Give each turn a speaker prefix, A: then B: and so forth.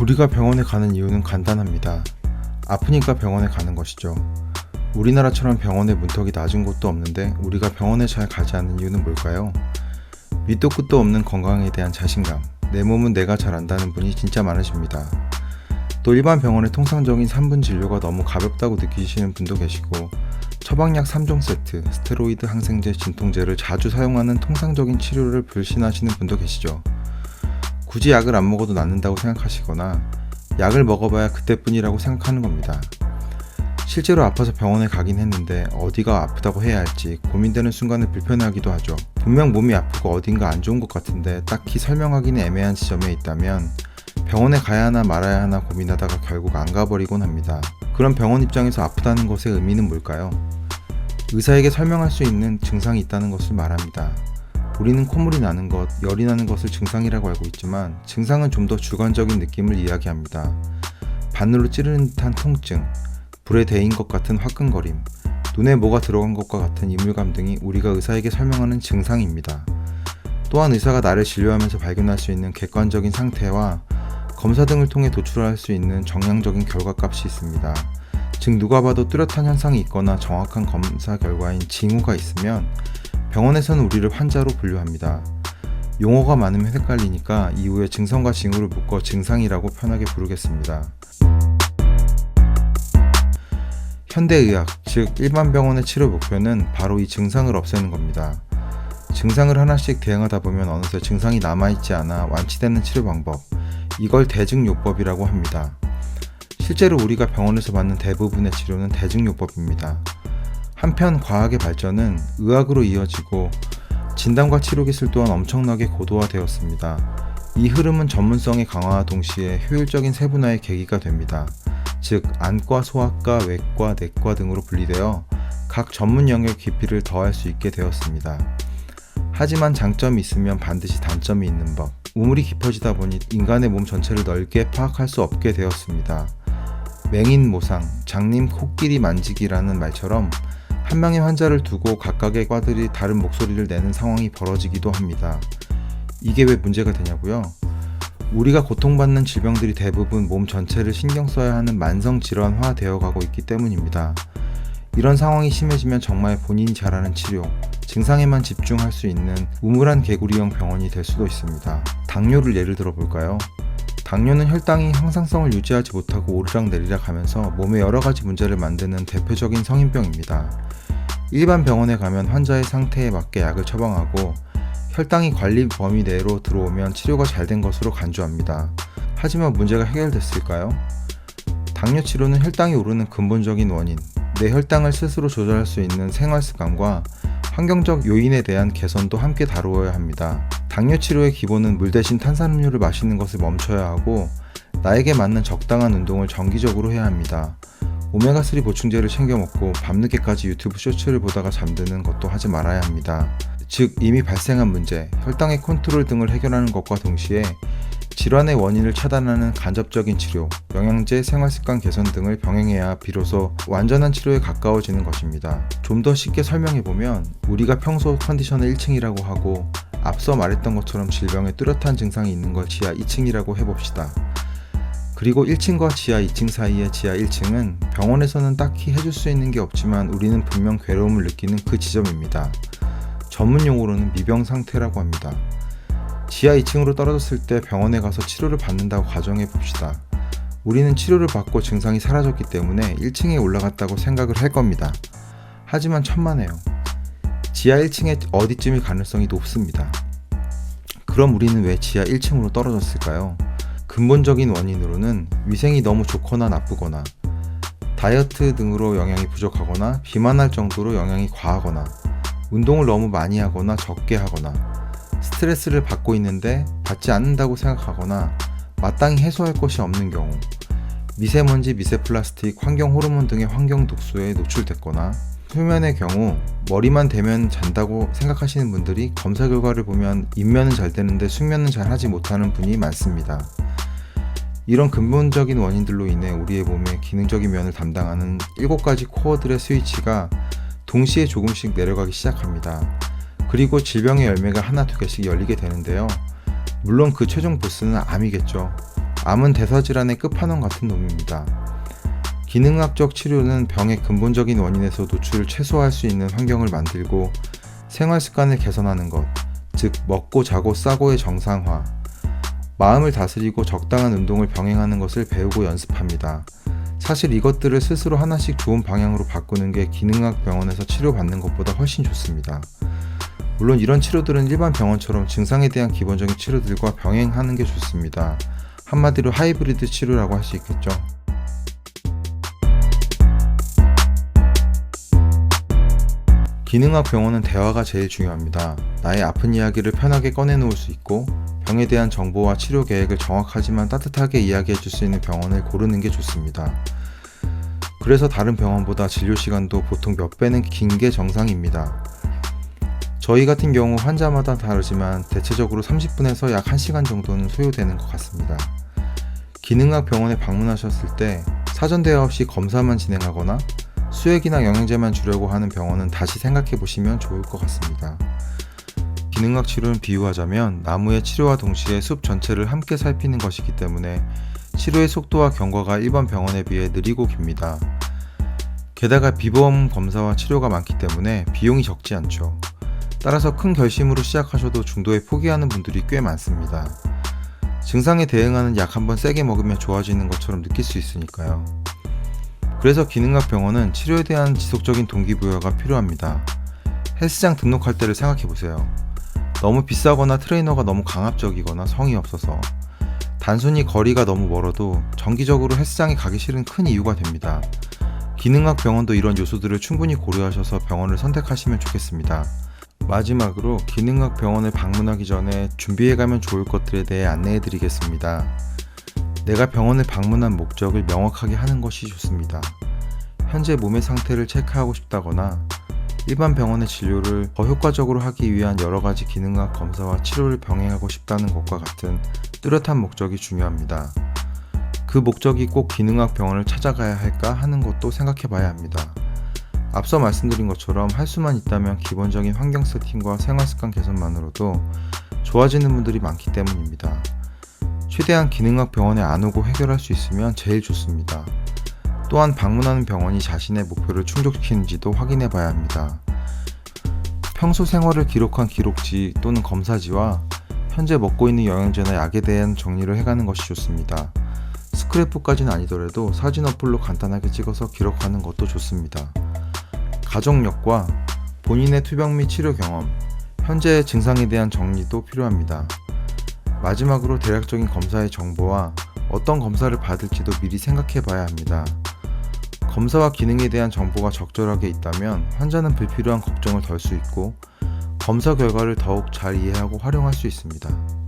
A: 우리가 병원에 가는 이유는 간단합니다. 아프니까 병원에 가는 것이죠. 우리나라처럼 병원의 문턱이 낮은 곳도 없는데 우리가 병원에 잘 가지 않는 이유는 뭘까요? 밑도 끝도 없는 건강에 대한 자신감. 내 몸은 내가 잘 안다는 분이 진짜 많으십니다. 또 일반 병원의 통상적인 3분 진료가 너무 가볍다고 느끼시는 분도 계시고 처방약 3종 세트, 스테로이드 항생제, 진통제를 자주 사용하는 통상적인 치료를 불신하시는 분도 계시죠. 굳이 약을 안 먹어도 낫는다고 생각하시거나 약을 먹어봐야 그때뿐이라고 생각하는 겁니다. 실제로 아파서 병원에 가긴 했는데 어디가 아프다고 해야 할지 고민되는 순간에 불편하기도 하죠. 분명 몸이 아프고 어딘가 안 좋은 것 같은데 딱히 설명하기는 애매한 지점에 있다면 병원에 가야 하나 말아야 하나 고민하다가 결국 안 가버리곤 합니다. 그럼 병원 입장에서 아프다는 것의 의미는 뭘까요? 의사에게 설명할 수 있는 증상이 있다는 것을 말합니다. 우리는 콧물이 나는 것, 열이 나는 것을 증상이라고 알고 있지만 증상은 좀 더 주관적인 느낌을 이야기합니다. 바늘로 찌르는 듯한 통증, 불에 데인 것 같은 화끈거림, 눈에 뭐가 들어간 것과 같은 이물감 등이 우리가 의사에게 설명하는 증상입니다. 또한 의사가 나를 진료하면서 발견할 수 있는 객관적인 상태와 검사 등을 통해 도출할 수 있는 정량적인 결과값이 있습니다. 즉 누가 봐도 뚜렷한 현상이 있거나 정확한 검사 결과인 징후가 있으면 병원에서는 우리를 환자로 분류합니다. 용어가 많으면 헷갈리니까 이후에 증상과 징후를 묶어 증상이라고 편하게 부르겠습니다. 현대의학, 즉 일반 병원의 치료 목표는 바로 이 증상을 없애는 겁니다. 증상을 하나씩 대응하다 보면 어느새 증상이 남아있지 않아 완치되는 치료 방법, 이걸 대증요법이라고 합니다. 실제로 우리가 병원에서 받는 대부분의 치료는 대증요법입니다. 한편 과학의 발전은 의학으로 이어지고 진단과 치료 기술 또한 엄청나게 고도화되었습니다. 이 흐름은 전문성의 강화와 동시에 효율적인 세분화의 계기가 됩니다. 즉 안과, 소아과, 외과, 내과 등으로 분리되어 각 전문 영역 깊이를 더할 수 있게 되었습니다. 하지만 장점이 있으면 반드시 단점이 있는 법. 우물이 깊어지다 보니 인간의 몸 전체를 넓게 파악할 수 없게 되었습니다. 맹인 모상, 장님 코끼리 만지기라는 말처럼 한 명의 환자를 두고 각각의 과들이 다른 목소리를 내는 상황이 벌어지기도 합니다. 이게 왜 문제가 되냐고요? 우리가 고통받는 질병들이 대부분 몸 전체를 신경 써야 하는 만성 질환화 되어 가고 있기 때문입니다. 이런 상황이 심해지면 정말 본인이 잘하는 치료, 증상에만 집중할 수 있는 우물한 개구리형 병원이 될 수도 있습니다. 당뇨를 예를 들어 볼까요? 당뇨는 혈당이 항상성을 유지하지 못하고 오르락내리락 하면서 몸에 여러 가지 문제를 만드는 대표적인 성인병입니다. 일반 병원에 가면 환자의 상태에 맞게 약을 처방하고 혈당이 관리 범위 내로 들어오면 치료가 잘 된 것으로 간주합니다. 하지만 문제가 해결됐을까요? 당뇨 치료는 혈당이 오르는 근본적인 원인, 내 혈당을 스스로 조절할 수 있는 생활 습관과 환경적 요인에 대한 개선도 함께 다루어야 합니다. 당뇨 치료의 기본은 물 대신 탄산음료를 마시는 것을 멈춰야 하고 나에게 맞는 적당한 운동을 정기적으로 해야 합니다. 오메가3 보충제를 챙겨 먹고 밤늦게까지 유튜브 쇼츠를 보다가 잠드는 것도 하지 말아야 합니다. 즉 이미 발생한 문제, 혈당의 컨트롤 등을 해결하는 것과 동시에 질환의 원인을 차단하는 간접적인 치료, 영양제, 생활습관 개선 등을 병행해야 비로소 완전한 치료에 가까워지는 것입니다. 좀 더 쉽게 설명해보면 우리가 평소 컨디션을 1층이라고 하고 앞서 말했던 것처럼 질병에 뚜렷한 증상이 있는 걸 지하 2층이라고 해봅시다. 그리고 1층과 지하 2층 사이의 지하 1층은 병원에서는 딱히 해줄 수 있는 게 없지만 우리는 분명 괴로움을 느끼는 그 지점입니다. 전문 용어로는 미병 상태라고 합니다. 지하 2층으로 떨어졌을 때 병원에 가서 치료를 받는다고 가정해 봅시다. 우리는 치료를 받고 증상이 사라졌기 때문에 1층에 올라갔다고 생각을 할 겁니다. 하지만 천만에요. 지하 1층에 어디쯤일 가능성이 높습니다. 그럼 우리는 왜 지하 1층으로 떨어졌을까요? 근본적인 원인으로는 위생이 너무 좋거나 나쁘거나 다이어트 등으로 영양이 부족하거나 비만할 정도로 영양이 과하거나 운동을 너무 많이 하거나 적게 하거나 스트레스를 받고 있는데 받지 않는다고 생각하거나 마땅히 해소할 것이 없는 경우 미세먼지, 미세 플라스틱, 환경 호르몬 등의 환경毒素에 노출됐거나 수면의 경우 머리만 대면 잔다고 생각하시는 분들이 검사 결과를 보면 입면은 잘 되는데 숙면은 잘 하지 못하는 분이 많습니다. 이런 근본적인 원인들로 인해 우리의 몸의 기능적인 면을 담당하는 7가지 코어들의 스위치가 동시에 조금씩 내려가기 시작합니다. 그리고 질병의 열매가 하나 두 개씩 열리게 되는데요. 물론 그 최종 보스는 암이겠죠. 암은 대사질환의 끝판왕 같은 놈입니다. 기능학적 치료는 병의 근본적인 원인에서 노출을 최소화할 수 있는 환경을 만들고 생활 습관을 개선하는 것, 즉 먹고 자고 싸고의 정상화, 마음을 다스리고 적당한 운동을 병행하는 것을 배우고 연습합니다. 사실 이것들을 스스로 하나씩 좋은 방향으로 바꾸는 게 기능학 병원에서 치료받는 것보다 훨씬 좋습니다. 물론 이런 치료들은 일반 병원처럼 증상에 대한 기본적인 치료들과 병행하는 게 좋습니다. 한마디로 하이브리드 치료라고 할 수 있겠죠. 기능학 병원은 대화가 제일 중요합니다. 나의 아픈 이야기를 편하게 꺼내놓을 수 있고 병에 대한 정보와 치료 계획을 정확하지만 따뜻하게 이야기해 줄 수 있는 병원을 고르는 게 좋습니다. 그래서 다른 병원보다 진료 시간도 보통 몇 배는 긴 게 정상입니다. 저희 같은 경우 환자마다 다르지만 대체적으로 30분에서 약 1시간 정도는 소요되는 것 같습니다. 기능학 병원에 방문하셨을 때 사전 대화 없이 검사만 진행하거나 수액이나 영양제만 주려고 하는 병원은 다시 생각해 보시면 좋을 것 같습니다. 기능학 치료는 비유하자면 나무의 치료와 동시에 숲 전체를 함께 살피는 것이기 때문에 치료의 속도와 경과가 일반 병원에 비해 느리고 깁니다. 게다가 비보험 검사와 치료가 많기 때문에 비용이 적지 않죠. 따라서 큰 결심으로 시작하셔도 중도에 포기하는 분들이 꽤 많습니다. 증상에 대응하는 약 한 번 세게 먹으면 좋아지는 것처럼 느낄 수 있으니까요. 그래서 기능학 병원은 치료에 대한 지속적인 동기부여가 필요합니다. 헬스장 등록할 때를 생각해 보세요. 너무 비싸거나 트레이너가 너무 강압적이거나 성의 없어서 단순히 거리가 너무 멀어도 정기적으로 헬스장에 가기 싫은 큰 이유가 됩니다. 기능학 병원도 이런 요소들을 충분히 고려하셔서 병원을 선택하시면 좋겠습니다. 마지막으로 기능학 병원을 방문하기 전에 준비해 가면 좋을 것들에 대해 안내해 드리겠습니다. 내가 병원을 방문한 목적을 명확하게 하는 것이 좋습니다. 현재 몸의 상태를 체크하고 싶다거나 일반 병원의 진료를 더 효과적으로 하기 위한 여러 가지 기능학 검사와 치료를 병행하고 싶다는 것과 같은 뚜렷한 목적이 중요합니다. 그 목적이 꼭 기능학 병원을 찾아가야 할까 하는 것도 생각해 봐야 합니다. 앞서 말씀드린 것처럼 할 수만 있다면 기본적인 환경 세팅과 생활 습관 개선만으로도 좋아지는 분들이 많기 때문입니다. 최대한 기능학 병원에 안 오고 해결할 수 있으면 제일 좋습니다. 또한 방문하는 병원이 자신의 목표를 충족시키는지도 확인해 봐야 합니다. 평소 생활을 기록한 기록지 또는 검사지와 현재 먹고 있는 영양제나 약에 대한 정리를 해가는 것이 좋습니다. 스크랩북까지는 아니더라도 사진 어플로 간단하게 찍어서 기록하는 것도 좋습니다. 가족력과 본인의 투병 및 치료 경험, 현재의 증상에 대한 정리도 필요합니다. 마지막으로 대략적인 검사의 정보와 어떤 검사를 받을지도 미리 생각해 봐야 합니다. 검사와 기능에 대한 정보가 적절하게 있다면 환자는 불필요한 걱정을 덜 수 있고 검사 결과를 더욱 잘 이해하고 활용할 수 있습니다.